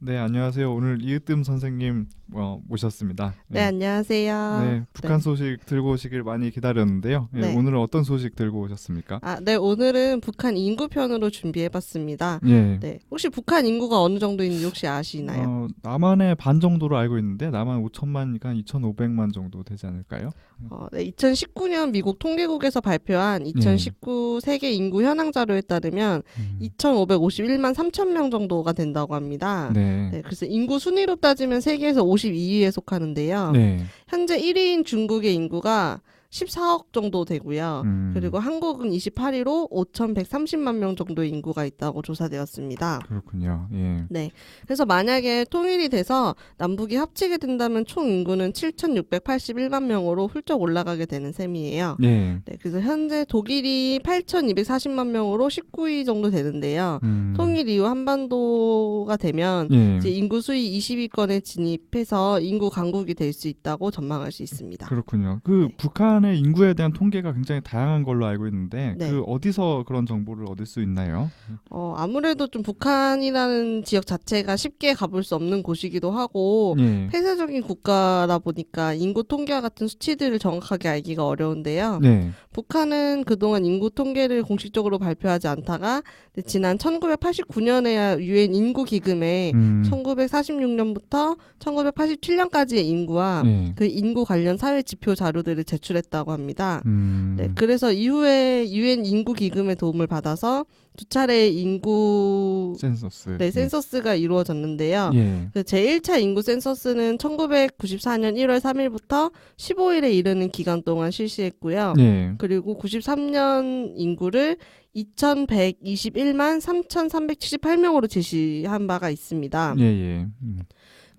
네, 안녕하세요. 오늘 이으뜸 선생님 어, 모셨습니다. 네, 안녕하세요. 네, 북한 네. 소식 들고 오시길 많이 기다렸는데요. 예, 네. 오늘은 어떤 소식 들고 오셨습니까? 아, 네, 오늘은 북한 인구 편으로 준비해봤습니다. 예. 네, 혹시 북한 인구가 어느 정도 있는지 혹시 아시나요? 어, 남한의 반 정도로 알고 있는데 남한 5천만이니까 한 2,500만 정도 되지 않을까요? 어, 네, 2019년 미국 통계국에서 발표한 2019 세계 인구 현황 자료에 따르면 음. 2,551만 3천 명 정도가 된다고 합니다. 네. 네, 그래서 인구 순위로 따지면 세계에서 52위에 속하는데요. 네. 현재 1위인 중국의 인구가 14억 정도 되고요. 음, 그리고 한국은 28위로 5,130만 명 정도의 인구가 있다고 조사되었습니다. 그렇군요. 예. 네. 그래서 만약에 통일이 돼서 남북이 합치게 된다면 총 인구는 7,681만 명으로 훌쩍 올라가게 되는 셈이에요. 예. 네. 그래서 현재 독일이 8,240만 명으로 19위 정도 되는데요. 음, 통일 이후 한반도가 되면 예. 이제 인구 수위 20위권에 진입해서 인구 강국이 될 수 있다고 전망할 수 있습니다. 그렇군요. 그 네. 북한 의 인구에 대한 통계가 굉장히 다양한 걸로 알고 있는데 네. 그 어디서 그런 정보를 얻을 수 있나요? 어, 아무래도 좀 북한이라는 지역 자체가 쉽게 가볼 수 없는 곳이기도 하고 예. 폐쇄적인 국가다 보니까 인구 통계와 같은 수치들을 정확하게 알기가 어려운데요. 네. 북한은 그동안 인구 통계를 공식적으로 발표하지 않다가 지난 1989년에야 유엔 인구 기금에 음, 1946년부터 1987년까지의 인구와 예. 그 인구 관련 사회 지표 자료들을 제출했 다고 합니다. 음, 네, 그래서 이후에 유엔 인구 기금의 도움을 받아서 두 차례 인구 센서스. 네, 센서스가 이루어졌는데요. 예. 그 제1차 인구 센서스는 1994년 1월 3일부터 15일에 이르는 기간 동안 실시했고요. 예. 그리고 93년 인구를 2,121만 3,378명으로 제시한 바가 있습니다. 예, 예. 음.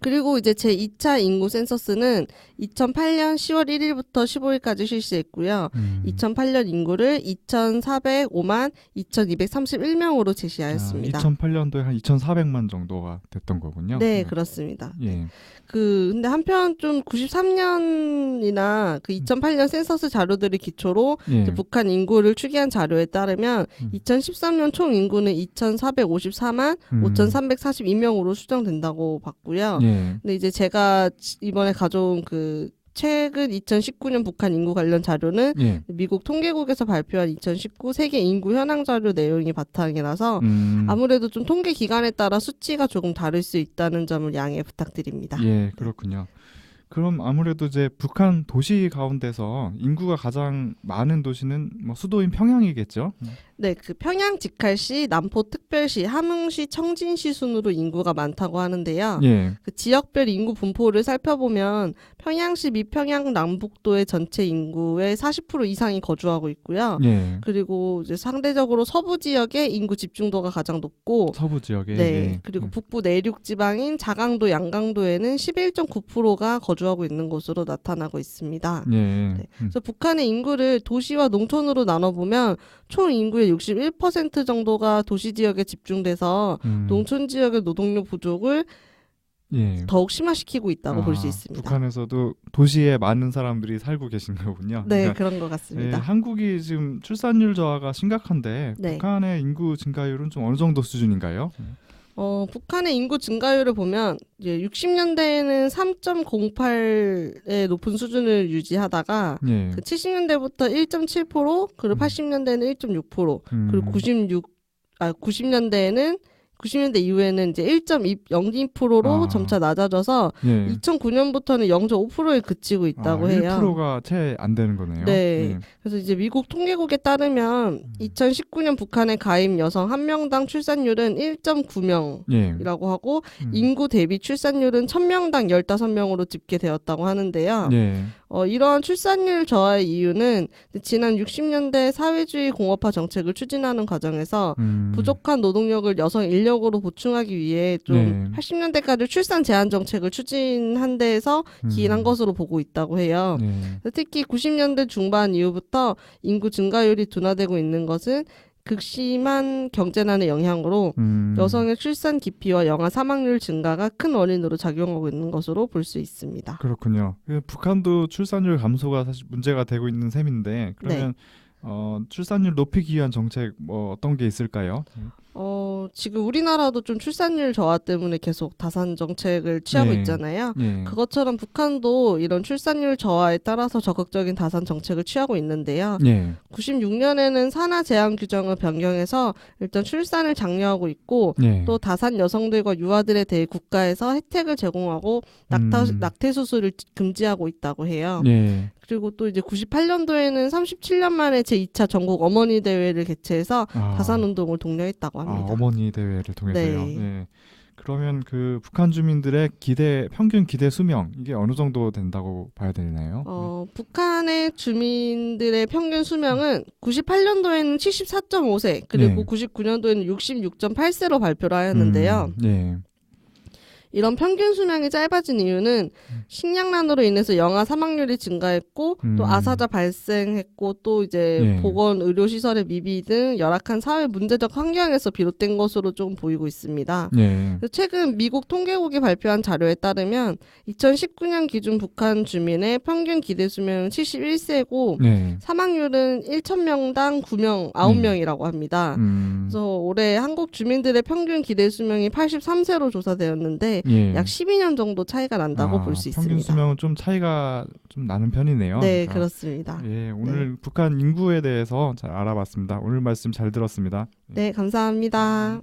그리고 이제 제 2차 인구 센서스는 2008년 10월 1일부터 15일까지 실시했고요. 음. 2008년 인구를 2,405만 2,231명으로 제시하였습니다. 아, 2008년도에 한 2,400만 정도가 됐던 거군요. 네, 음. 그렇습니다. 예. 그 근데 한편 좀 93년이나 그 2008년 센서스 자료들을 기초로 예. 북한 인구를 추계한 자료에 따르면 음. 2013년 총 인구는 2,454만 음. 5,342명으로 수정된다고 봤고요. 예. 근데 이제 제가 지- 이번에 가져온 그 최근 2019년 북한 인구 관련 자료는 예. 미국 통계국에서 발표한 2019 세계 인구 현황 자료 내용이 바탕이라서 음. 아무래도 좀 통계 기간에 따라 수치가 조금 다를 수 있다는 점을 양해 부탁드립니다. 예, 그렇군요. 그럼 아무래도 이제 북한 도시 가운데서 인구가 가장 많은 도시는 뭐 수도인 평양이겠죠? 네, 그 평양 직할시, 남포 특별시, 함흥시, 청진시 순으로 인구가 많다고 하는데요. 예. 그 지역별 인구 분포를 살펴보면 평양시 및 평양 남북도의 전체 인구의 40% 이상이 거주하고 있고요. 예. 그리고 이제 상대적으로 서부 지역의 인구 집중도가 가장 높고 서부 지역에 네. 예. 그리고 음. 북부 내륙 지방인 자강도, 양강도에는 11.9%가 거주하고 있는 것으로 나타나고 있습니다. 예. 네. 음. 그래서 북한의 인구를 도시와 농촌으로 나눠 보면 총 인구의 61% 정도가 도시 지역에 집중돼서 음. 농촌 지역의 노동력 부족을 예. 더욱 심화시키고 있다고 볼수 아, 있습니다. 북한에서도 도시에 많은 사람들이 살고 계신 거군요. 네, 그러니까 그런 것 예, 같습니다. 한국이 지금 출산율 저하가 심각한데 네. 북한의 인구 증가율은 좀 어느 정도 수준인가요? 어, 북한의 인구 증가율을 보면 이제 60년대에는 3.08의 높은 수준을 유지하다가 예. 그 70년대부터 1.7% 그리고 음. 80년대에는 1.6% 음. 그리고 96 아 90년대에는 90년대 이후에는 이제 1.02%로 아. 점차 낮아져서 예. 2009년부터는 0.5%에 그치고 있다고 아, 해요. 1%가 채 안 되는 거네요. 네. 예. 그래서 이제 미국 통계국에 따르면 음. 2019년 북한의 가임 여성 한 명당 출산율은 1.9명이라고 예. 하고 음. 인구 대비 출산율은 1000명당 15명으로 집계되었다고 하는데요. 예. 어, 이러한 출산율 저하의 이유는 지난 60년대 사회주의 공업화 정책을 추진하는 과정에서 음. 부족한 노동력을 여성 인력으로 보충하기 위해 좀 네. 80년대까지 출산 제한 정책을 추진한 데에서 기인한 음. 것으로 보고 있다고 해요. 예. 특히 90년대 중반 이후부터 인구 증가율이 둔화되고 있는 것은 극심한 경제난의 영향으로 음. 여성의 출산 기피와 영아 사망률 증가가 큰 원인으로 작용하고 있는 것으로 볼 수 있습니다. 그렇군요. 그 북한도 출산율 감소가 사실 문제가 되고 있는 셈인데 그러면 네. 어, 출산율 높이기 위한 정책 뭐 어떤 게 있을까요? 어, 지금 우리나라도 좀 출산율 저하 때문에 계속 다산 정책을 취하고 네. 있잖아요. 예. 그것처럼 북한도 이런 출산율 저하에 따라서 적극적인 다산 정책을 취하고 있는데요. 예. 96년에는 산하 제한 규정을 변경해서 일단 출산을 장려하고 있고 예. 또 다산 여성들과 유아들에 대해 국가에서 혜택을 제공하고 낙타, 음. 낙태 수술을 금지하고 있다고 해요. 예. 그리고 또 이제 98년도에는 37년 만에 제2차 전국 어머니 대회를 개최해서 아. 다산 운동을 독려했다고 아, 합니다. 어머니 대회를 통해서요. 네. 예. 그러면 그 북한 주민들의 기대 평균 기대 수명 이게 어느 정도 된다고 봐야 되나요? 어, 북한의 주민들의 평균 수명은 98년도에는 74.5세, 그리고 네. 99년도에는 66.8세로 발표를 하였는데요. 음, 예. 이런 평균 수명이 짧아진 이유는 식량난으로 인해서 영아 사망률이 증가했고 음. 또 아사자 발생했고 또 이제 예. 보건 의료 시설의 미비 등 열악한 사회 문제적 환경에서 비롯된 것으로 좀 보이고 있습니다. 예. 그래서 최근 미국 통계국이 발표한 자료에 따르면 2019년 기준 북한 주민의 평균 기대 수명은 71세고 예. 사망률은 1,000명당 9명, 9명이라고 합니다. 음. 그래서 올해 한국 주민들의 평균 기대 수명이 83세로 조사되었는데 예. 약 12년 정도 차이가 난다고 아, 볼수 평균 있습니다. 수명은 좀 차이가 좀 나는 편이네요. 네, 그러니까. 그렇습니다. 예, 오늘 북한 인구에 대해서 잘 알아봤습니다. 오늘 말씀 잘 들었습니다. 네, 감사합니다.